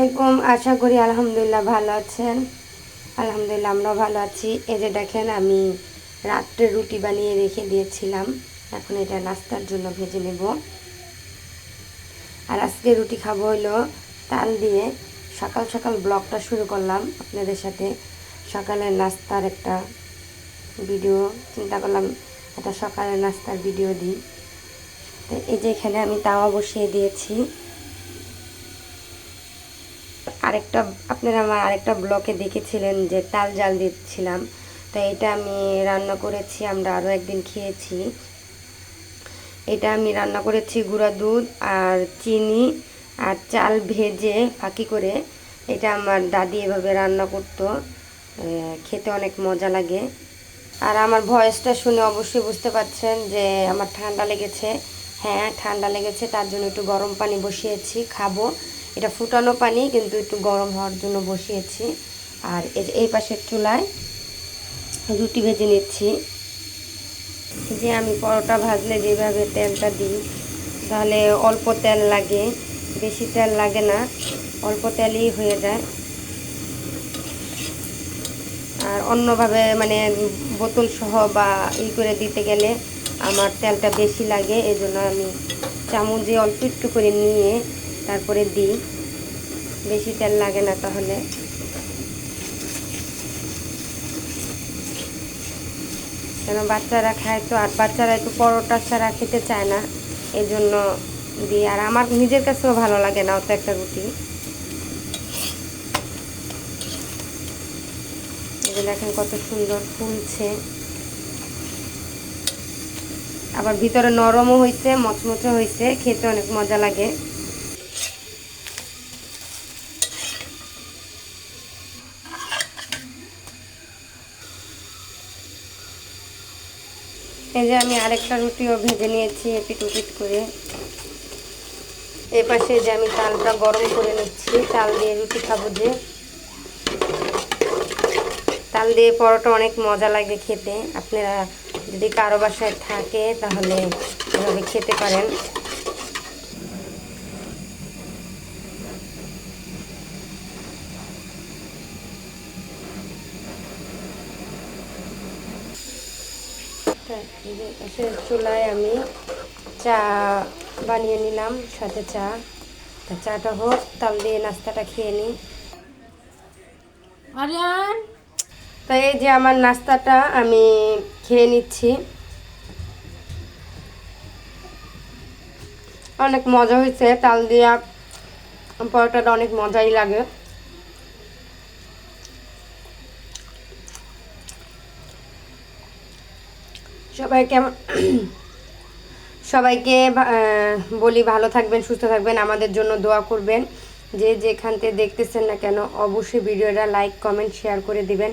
আলাইকুম। আশা করি আলহামদুলিল্লাহ ভালো আছেন। আলহামদুলিল্লাহ আমরাও ভালো আছি। এই যে দেখেন, আমি রাত্রে রুটি বানিয়ে রেখে দিয়েছিলাম। এখন এটা নাস্তার জন্য ভেজে নেব। আর আজকে রুটি খাব হলো তাল দিয়ে। সকাল সকাল ব্লগটা শুরু করলাম আপনাদের সাথে। সকালের নাস্তার একটা ভিডিও, চিন্তা করলাম একটা সকালের নাস্তার ভিডিও দিই। তো এই যে এখানে আমি তাওয়া বসিয়ে দিয়েছি। আরেকটা, আপনারা আমার আরেকটা ব্লকে দেখেছিলেন যে তাল জাল দিচ্ছিলাম। তো এটা আমি রান্না করেছি, আমরা আরও একদিন খেয়েছি। এটা আমি রান্না করেছি গুঁড়া দুধ আর চিনি আর চাল ভেজে ফাঁকি করে। এটা আমার দাদি এভাবে রান্না করতো খেতে অনেক মজা লাগে। আর আমার ভয়েসটা শুনে অবশ্যই বুঝতে পারছেন যে আমার ঠান্ডা লেগেছে। হ্যাঁ ঠান্ডা লেগেছে, তার জন্য একটু গরম পানি বসিয়েছি, খাব। এটা ফুটানো পানি, কিন্তু একটু গরম হওয়ার জন্য বসিয়েছি। আর এই পাশের চুলায় রুটি ভেজে নিচ্ছি। যে, আমি পরোটা ভাজলে যেভাবে তেলটা দিই, তাহলে অল্প তেল লাগে, বেশি তেল লাগে না, অল্প তেলই হয়ে যায়। আর অন্যভাবে মানে বোতল সহ বা ই করে দিতে গেলে আমার তেলটা বেশি লাগে এই জন্য আমি চামচে অল্প একটু করে নিয়ে তারপরে দিই। বেশি তেল লাগে না তাহলে। কেন বাচ্চারা খায় তো, আর বাচ্চারা একটু পরোটা ছাড়া খেতে চায় না এই জন্য দিই। আর আমার নিজের কাছেও ভালো লাগে না অত একটা রুটি। দেখেন কত সুন্দর ফুলছে। আবার ভিতরে নরমও হয়েছে মচমচে হয়েছে খেতে অনেক মজা লাগে। এই যে আমি আরেকটা রুটিও ভেজে নিয়েছি, এপিট উপিট করে। এপাশে পাশে যে আমি চালটা গরম করে নিচ্ছি, চাল দিয়ে রুটি খাব যে। চাল দিয়ে পরোটা অনেক মজা লাগে খেতে। আপনারা যদি কারও বাসায় থাকে, তাহলে এভাবে খেতে পারেন। চুলায় আমি চা বানিয়ে নিলাম সাথে চা। তা চাটা হোক তাল দিয়ে নাস্তাটা খেয়ে নিই। আরিয়ান! তো এই যে আমার নাস্তাটা আমি খেয়ে নিচ্ছি। অনেক মজা হয়েছে তাল দিয়া পরোটাটা অনেক মজাই লাগে। সবাই কেমন সবাইকে বলি ভালো থাকবেন, সুস্থ থাকবেন, আমাদের জন্য দোয়া করবেন। যে যেখানতে দেখতেছেন না কেন, অবশ্যই ভিডিওটা লাইক কমেন্ট শেয়ার করে দিবেন।